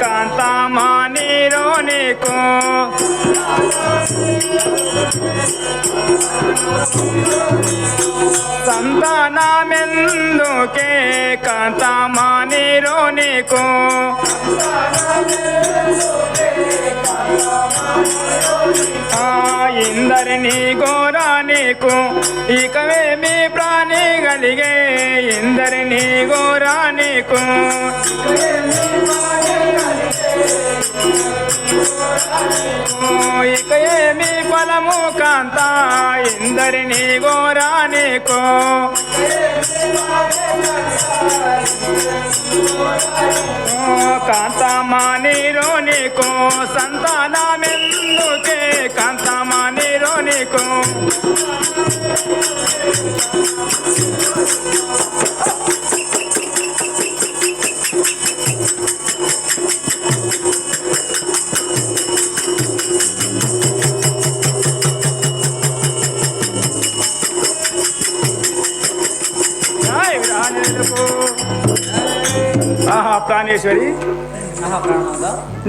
కాంతమా నీరు నీకు. సంతానమెందుకే కాంతమా నీకు? ఇందరిని గోరా నీకు ఇకవే మీ ప్రాణి కలిగే. ఇందరిని గోరా నీకు ఇక ఏమి ఫలము కాంత? ఇందరిని గోరానికో కాంత ఓ, కాంతమా నీరు నీకు సంతానమెందుకే కాంతమా నీరు నీకు. ప్రాణేశ్వరి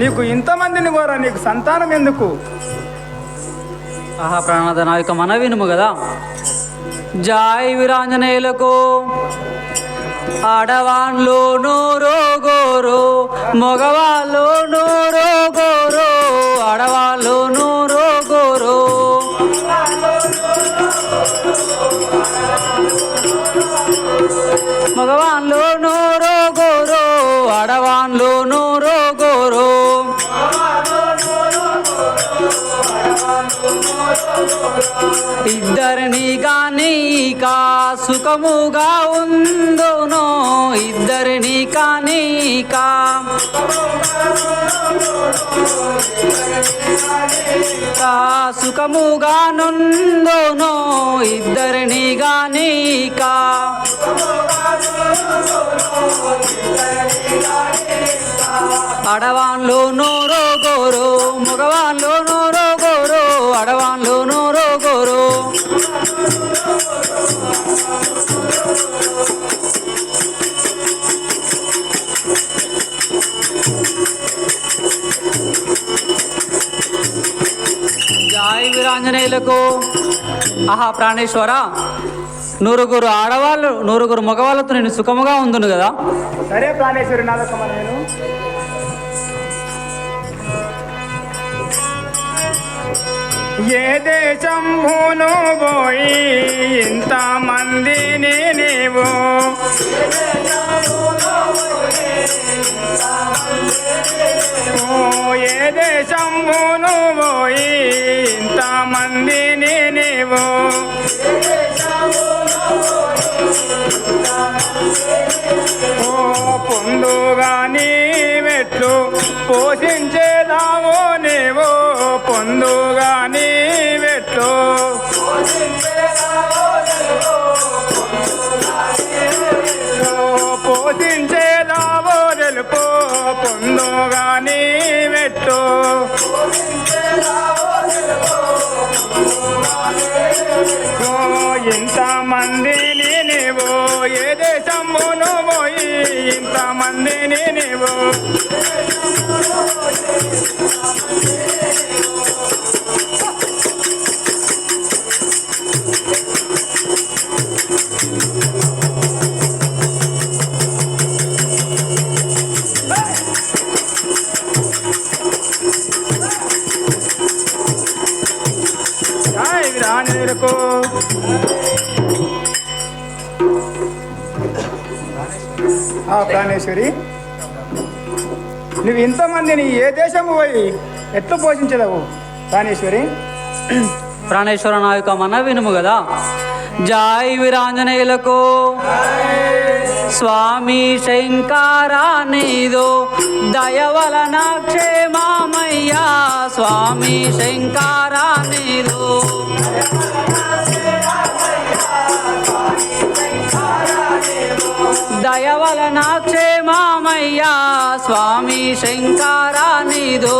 నీకు ఇంతమందిని కోరా నీకు సంతానం ఎందుకు? ఆహా ప్రాణనాథ నా యొక్క మన వినుము కదా. జాయ్ వీరాంజనేయులకు ఆడవాళ్ళు నూరో గోరు మగవాళ్ళు నూరో గోరు ఆడవాళ్ళు నూరో గోరు. మగవా ఇద్దరిని కానీ కా సుఖముగా ఉందోనో? ఇద్దరిని కానీ కా సుఖముగా నుందునో? ఇద్దరిని కానీ కా అడవాన్లో నోరో గోరో జాయ్ వీరాంజనేయులకు. ఆహా ప్రాణేశ్వర. నూరుగురు ఆడవాళ్ళు నూరుగురు మగవాళ్ళతో నేను సుఖముగా ఉందును కదా? సరే ప్రాణేశ్వరి నేను. ఏ దేశంభును పోయి ఇంత మందిని నీవు. ఏ దేశంభును పోయి ఇంత మందిని నీవు. ఓ పొందుగా నీ మెట్లు పోషించేదావో నీవు పొందుగా నీ మెట్లు ఓ తెలుపు పొందుగాని మెట్లు ఇంతమందిని నీవు ఏ దేశమును పోయి ఇంతమందిని నీవు జై ప్రాణేశ్వరి. నువ్వు ఇంతమందిని ఏ దేశము పోయి ఎట్లు పోషించదవు ప్రాణేశ్వరి? ప్రాణేశ్వర నా యొక్క మన వినుము కదా. జాయ్ వీరాంజనేయులకు. స్వామి శంకారా నీదో దయవలన క్షేమామయ్యా స్వామి శంకారా దయవలనాచే మామయ్యా స్వామి శంకరా నీదో.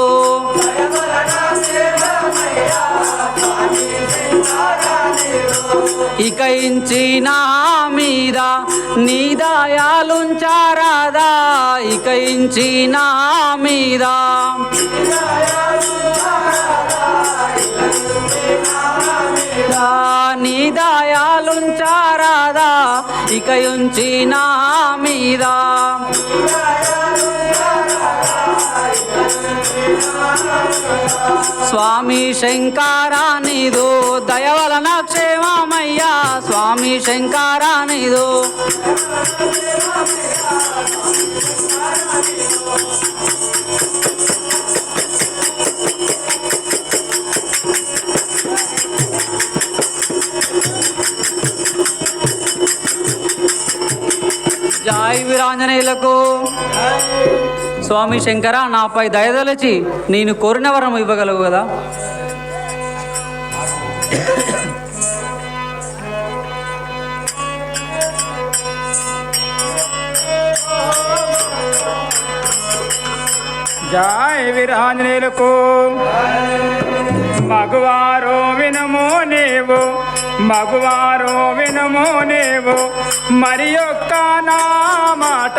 ఇక ఇంచిన మీద నీ దయాలుంచారాదా? ఇక ఇంచిన మీద మీద నీ దయాలుంచారాదా? ఇక ఉంచి నా మీద. స్వామి శంకరా నీదు దయవలన క్షేమమయ్యా. స్వామి శంకరా నీదు. జాయ్ వీరాంజనేయులకు స్వామి శంకర నాపై దయదలచి నేను కోరిన వరం ఇవ్వగలవు కదా. జాయ్ వీరాంజనేయులకు. మగవారో వినమో నీవు మగవారో వినమో నీవు మరి యొక్క నా మాట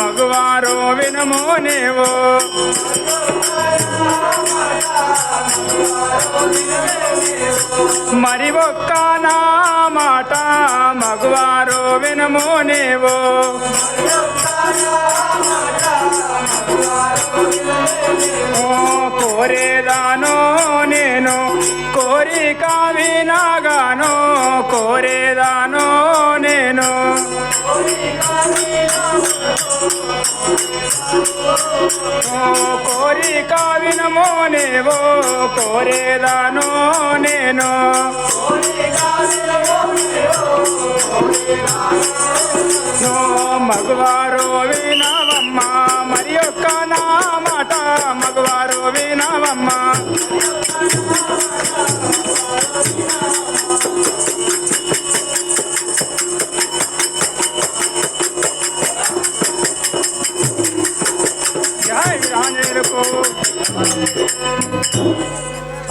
మగవారో వినము నీవు. మరి ఒక్క నా మాట మగవారో వినము నీవు. ఓ కోరేదాను నేను కోరిక వినగాను కోరేదాను నేను. ఓ కోరిక వినమో నేవో కోరేదాను నేను. ఓ మగవారు వినవమ్మ మరి యొక్క నా మాట మగవారు వినవమ్మ.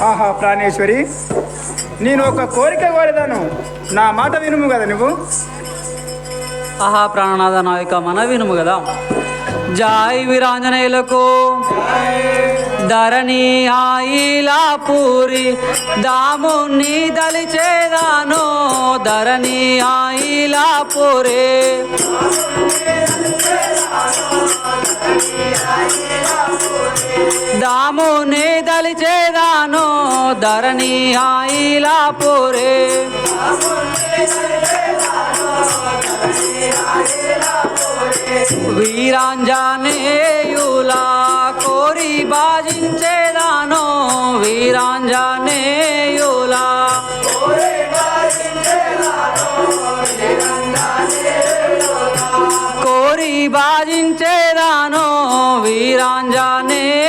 ఆహా ప్రాణేశ్వరి నేను ఒక కోరిక కోరేదాను. నా మాట వినుము కదా నువ్వు? ఆహా ప్రాణనాథ నాయక మన వినుము కదా. జాయ్ వీరాంజనేయులకు. ధరణి ఆయిలా పూరి దాముని దలిచేదాను. ధరణి ఆయిలా పూరే దాముని దలిచేదాను ధరణి ఆయిలా పూరే வீராஞ்சானேயுலா கோரி பாஜிஞ்சேதானோ வீராஞ்சானேயுலா கோரி பாஜிஞ்சேதானோ வீராஞ்சானேயுலா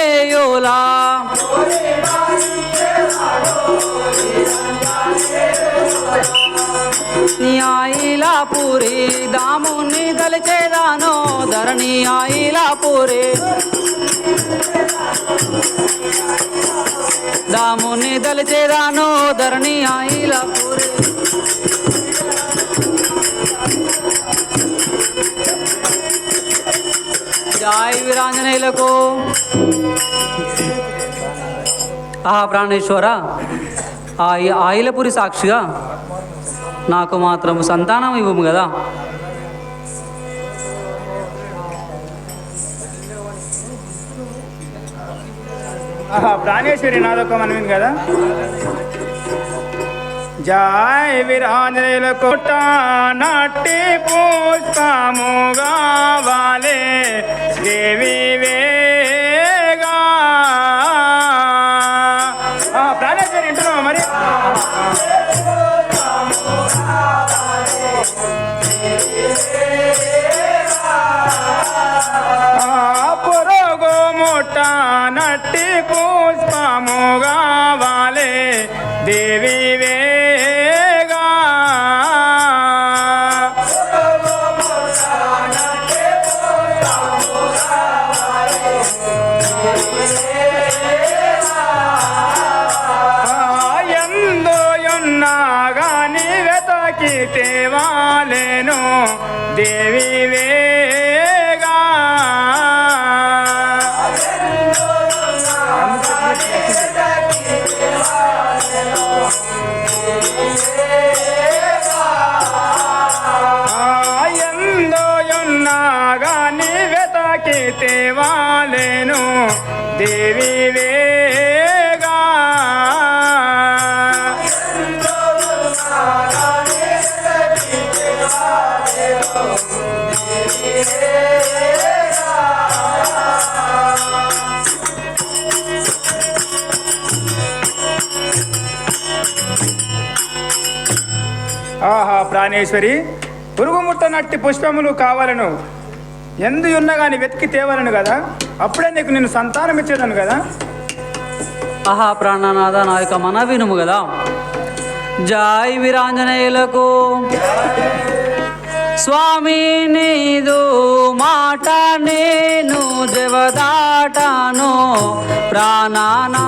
పూరి దాముని దలిచేదాను ధరణి ఆయిలాపురి. దాముని దలిచేదాను ధరణి ఆయిలాపురి. జాయ్ వీరాంజనేయులకు. ఆ ప్రాణేశ్వర. ఆ ఆయిలపురి సాక్షిగా నాకు మాత్రం సంతానం ఇవ్వము కదా. ఆహా ప్రాణేశ్వరి నాదొక్క మనవింది కదా. జాయ్ వీరాంజనేయుల కోట నాటి పుష్పముగా వాలే దేవి వేగా ప్రాణేశ్వరి వింటున్నావా మరి? నట్టి పుష్పముగా వాలే దేవి వే ఆహా ప్రాణేశ్వరి పురుగుముట్ట నట్టి పుష్పములు కావాలను. ఎందు ఉన్నా కానీ వెతికి తేవాలను కదా. అప్పుడే నీకు నేను సంతానం ఇచ్చేదాను కదా. ఆహా ప్రాణనాథ నా యొక్క మన వినుము కదా. జాయ్ వీరాంజనేయులకు. స్వామి నీదు మాట నేను జవదాటాను. ప్రాణనా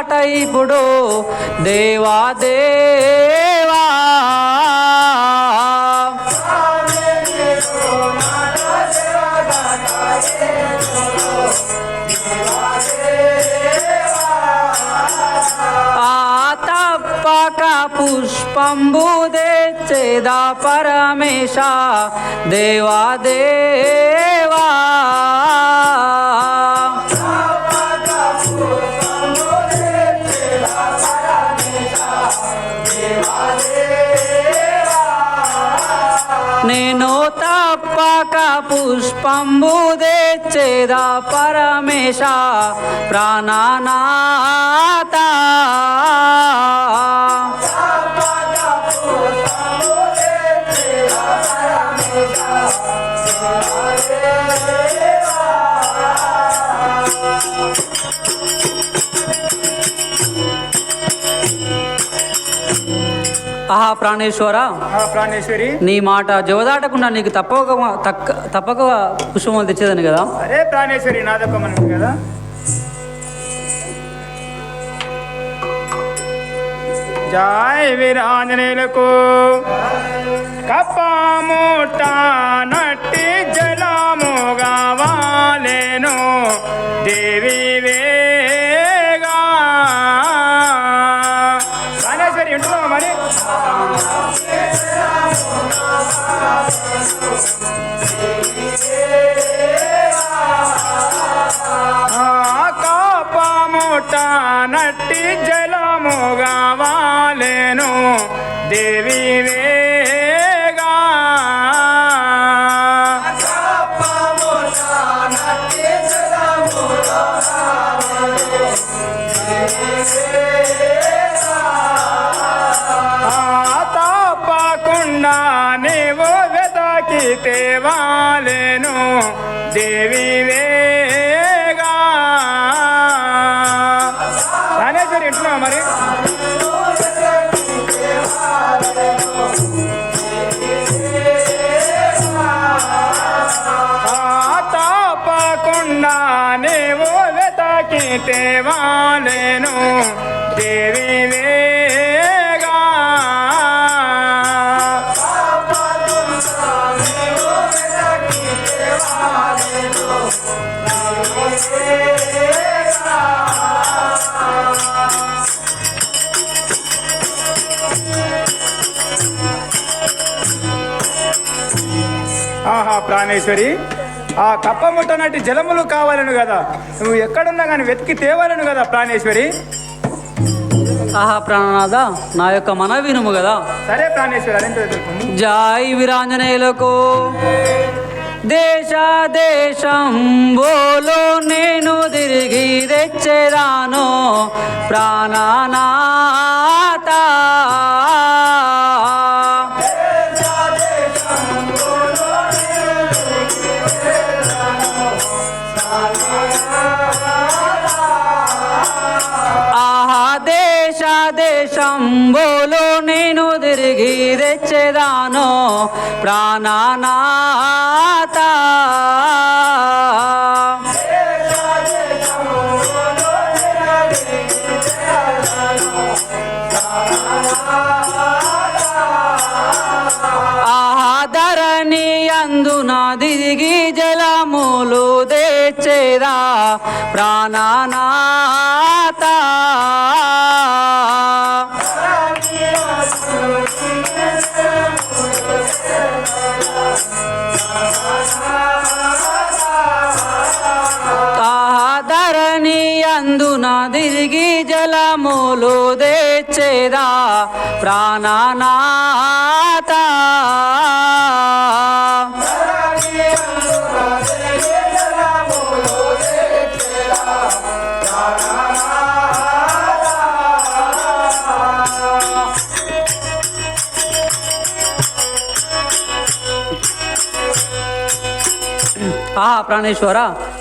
జవదాట ఇప్పుడు దేవా దేవా ఆ తప్పక పుష్పంబు తెచ్చేదా పరమేశ దేవా దేవా నేను తప్పక పుష్పంబు తెచ్చేదా పరమేశ ప్రాణనాథ. ఆహా ప్రాణేశ్వర ప్రాణేశ్వరి. నీ మాట జవదాటకుండా నీకు తప్పక తప్పక పుష్పములు తెచ్చేదని కదా? అరే ప్రాణేశ్వరి నాదొక్క మనం కదా. జాయ్ వీరాంజనేయులకు కప్పముట నట్టి జలము కావాలేను. దేవి వేగా నట్టి జలము కావాలేను దేవి తప్పకుండా నీవు వెతకి తేవాలేను ప్రాణేశ్వరి ఆ కప్పముట్టనటి జలములు కావాలను కదా. నువ్వు ఎక్కడున్నా కానీ వెతికి తేవాలను కదా ప్రాణేశ్వరి. ఆహా ప్రాణనాథ నా యొక్క మన వినుము కదా. సరే ప్రాణేశ్వరి జాయ్ వీరాంజనేయులకు. దేశ దేశం బోలో నేను తిరిగి తెచ్చేదాను. ప్రాణనాథ ప్రాణనాథ ఆదరణి అందున దిగి జలములు తెచ్చేదా ప్రాణనాథ అందున తిరిగి జలములు తెచ్చేదా ప్రాణనాథ. ఆ ప్రాణేశ్వర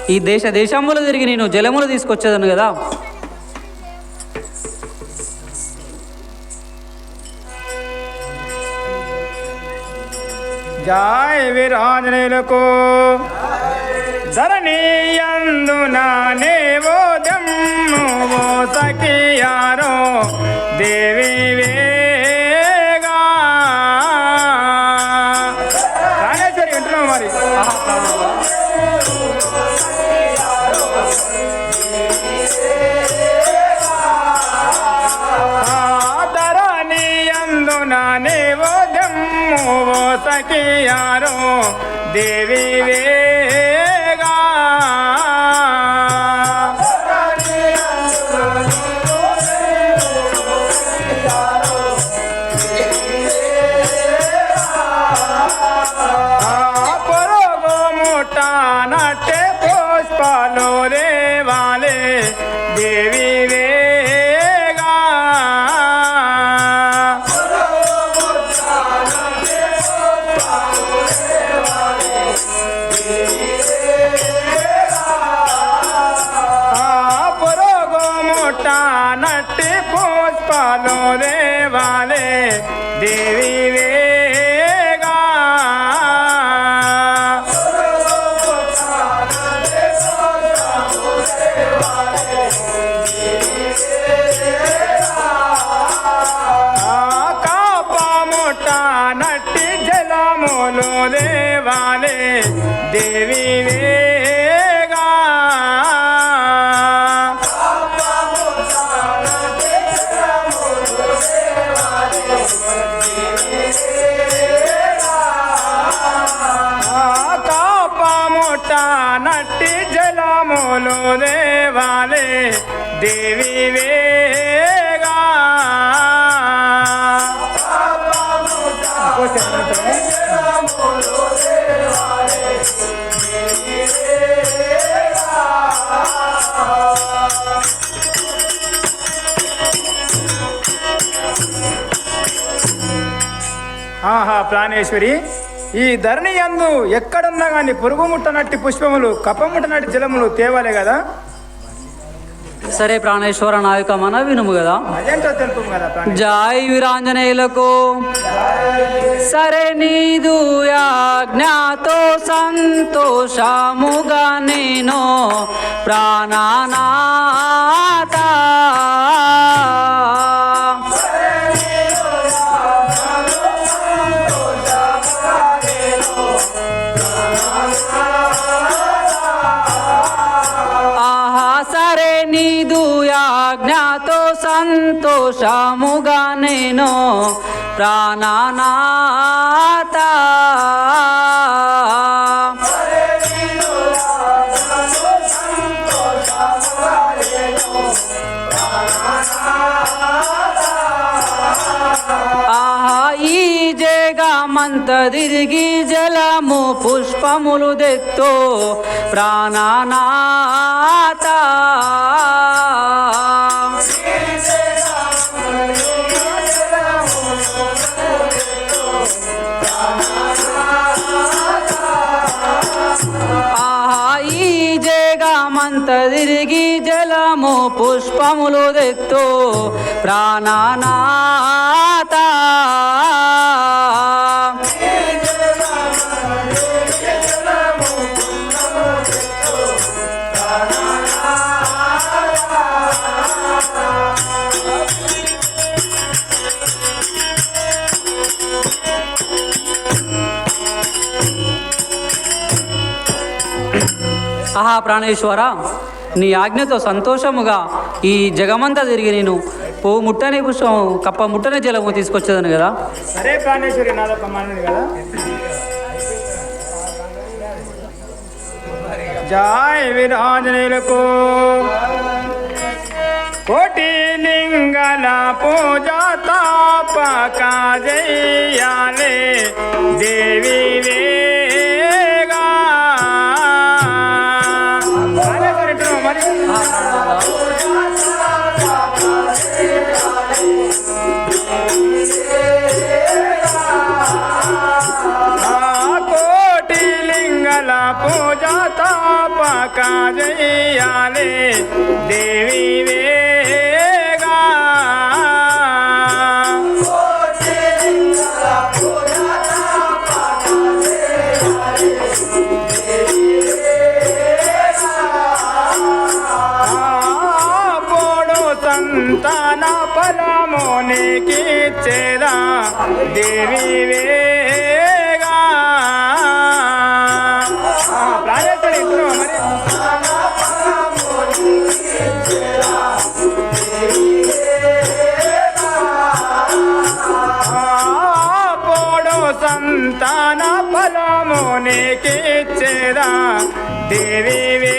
ఈ దేశ దేశంలో తిరిగి నేను జలములు తీసుకొచ్చేదాను కదా. జాయ్ వీరాంజనేయులకు. ధరణి అందున నేవో దమ్ము సఖియారో దేవి వే దేవి पो पालो देवी धी దేవి వేగా. ఆహా ప్రాణేశ్వరి ఈ ధరణి యందు ఎక్కడున్నా కానీ పురుగు ముట్టనట్టి పుష్పములు కపముట్టనట్టి జలములు తేవాలే కదా. సరే ప్రాణేశ్వర నా యొక్క మన వినుము కదా. జాయ్ వీరాంజనేయులకు సరే నీదు యాజ్ఞతో సంతోషముగా నేను ప్రాణనాథ సంతోషముగా నేను ప్రాణనాథ. జగమంత తిరిగి జలము పుష్పములు దెత్తో ప్రాణనా పుష్పములు దెత్తు ప్రాణనాథ. ఆహా ప్రాణేశ్వర. నీ ఆజ్ఞతో సంతోషముగా ఈ జగమంతా తిరిగి నేను పువ్వు ముట్టని పుష్పం కప్ప ముట్టని జలము తీసుకొచ్చేదాను కదా? సరే ప్రాణేశ్వరి నాదొక కదా? జాయ్ కోటి లింగల పూజ తాపక జయాలే దేవి ప్రాణేశ్వరి అంటున్నావు మరి ఆ కోటి లింగల నీకి చేరా దేవి వేగా. ప్రాణేశ్వరి ఇద్దరు మరి? పోడు సంతాన ఫలమునికి చేరా దేవి వే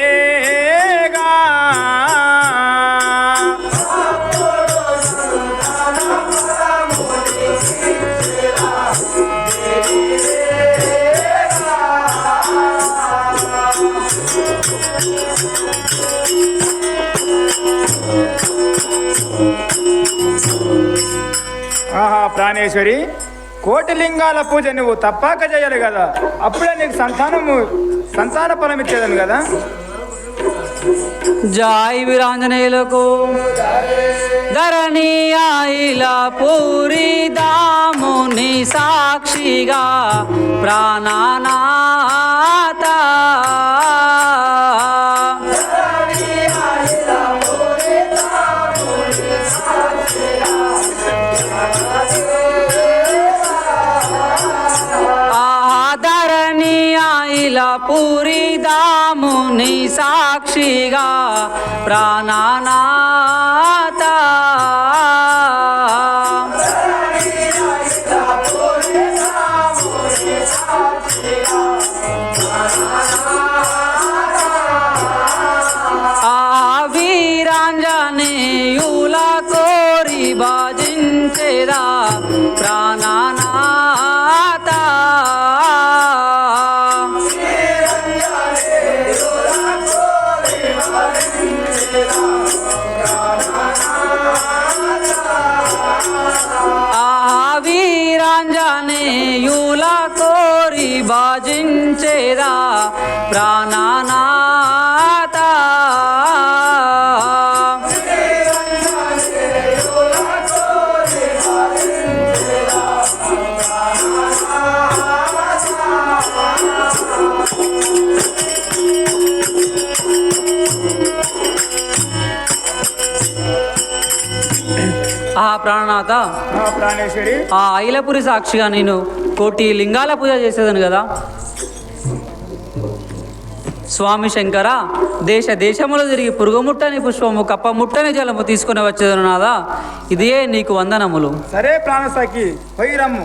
ఆహా ప్రాణేశ్వరి. కోటి లింగాల పూజ నువ్వు తప్పాక చేయాలి కదా. అప్పుడే నీకు సంతానము సంతాన ఫలం ఇచ్చేదాను కదా. జాయ్ వీరాంజనేయులకు. ధరణి పూరి దాముని సాక్షిగా ప్రాణానా ఆయిల పూరి దాముని సాక్షిగా ప్రాణనాథ ఆ ప్రాణనాథ ప్రాణేశ్వరి. ఆ ఐలపురి సాక్షిగా నేను కోటి లింగాల పూజ చేసేదాను కదా. స్వామి శంకర దేశ దేశములో తిరిగి పురుగుముట్టని పుష్పము కప్ప ముట్టని జలము తీసుకుని వచ్చేదను నాదా ఇదే నీకు వందనములు. సరే ప్రాణసఖి పోయి రమ్ము.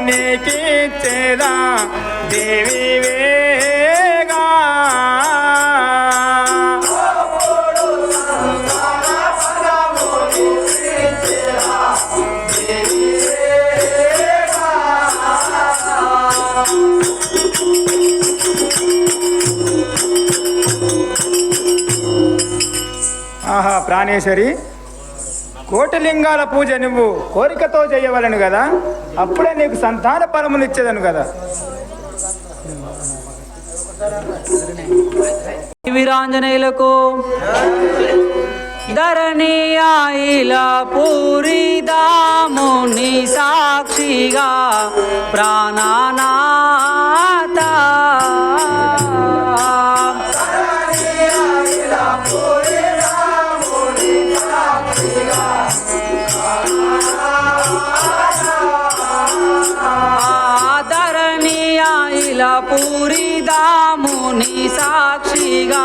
నీకిచ్చేదా దేవి వేగా? ఆహా ప్రాణేశ్వరి కోటిలింగాల పూజ నువ్వు కోరికతో చేయవలను కదా? అప్పుడే నీకు సంతాన పరములు ఇచ్చేదను కదా. వీరాంజనేయులకు ధరణి పూరి దాముని సాక్షిగా ప్రాణానా ఆయిల సాక్షిగా.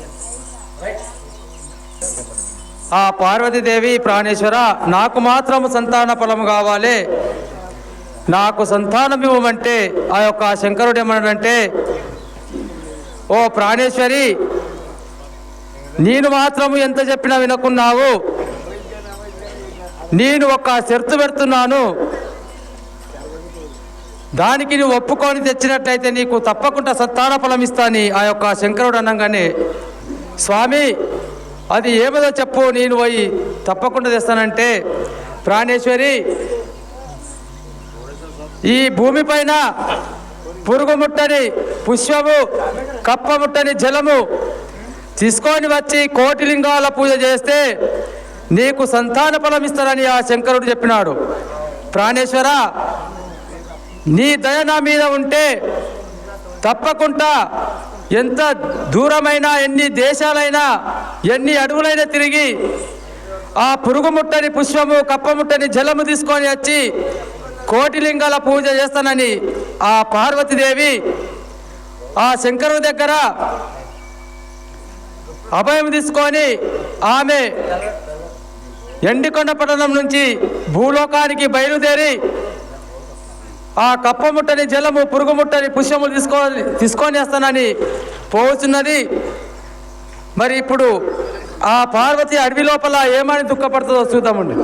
ఆ పార్వతీదేవి ప్రాణేశ్వర నాకు మాత్రము సంతాన ఫలము కావాలి. నాకు సంతానం ఇవ్వమంటే ఆ యొక్క శంకరుడు ఏమన్నాడంటే ఓ ప్రాణేశ్వరి నేను మాత్రము ఎంత చెప్పినా వినకున్నావు. నేను ఒక షరతు పెడుతున్నాను. దానికి నువ్వు ఒప్పుకొని తెచ్చినట్లయితే నీకు తప్పకుండా సంతాన ఫలం ఇస్తాని ఆ యొక్క శంకరుడు అనగానే స్వామి అది ఏమదో చెప్పు నేను పోయి తప్పకుండా తెస్తానంటే. ప్రాణేశ్వరి ఈ భూమిపైన పురుగు ముట్టని పుష్పము కప్ప ముట్టని జలము తీసుకొని వచ్చి కోటి లింగాల పూజ చేస్తే నీకు సంతాన ఫలం ఇస్తారని ఆ శంకరుడు చెప్పినాడు. ప్రాణేశ్వర నీ దయ నా మీద ఉంటే తప్పకుండా ఎంత దూరమైన ఎన్ని దేశాలైనా ఎన్ని అడవులైనా తిరిగి ఆ పురుగు ముట్టని పుష్పము కప్పముట్టని జలము తీసుకొని వచ్చి కోటిలింగాల పూజ చేస్తానని ఆ పార్వతీదేవి ఆ శంకరు దగ్గర అభయం తీసుకొని ఆమె ఎండికొండ పట్టణం నుంచి భూలోకానికి బయలుదేరి ఆ కప్పముట్టని జలము పురుగు ముట్టని తీసుకో తీసుకొని తీసుకొని వస్తానని పోతున్నది మరి ఇప్పుడు ఆ పార్వతి అడవి లోపల ఏమని దుఃఖపడుతుందో చూద్దామండి.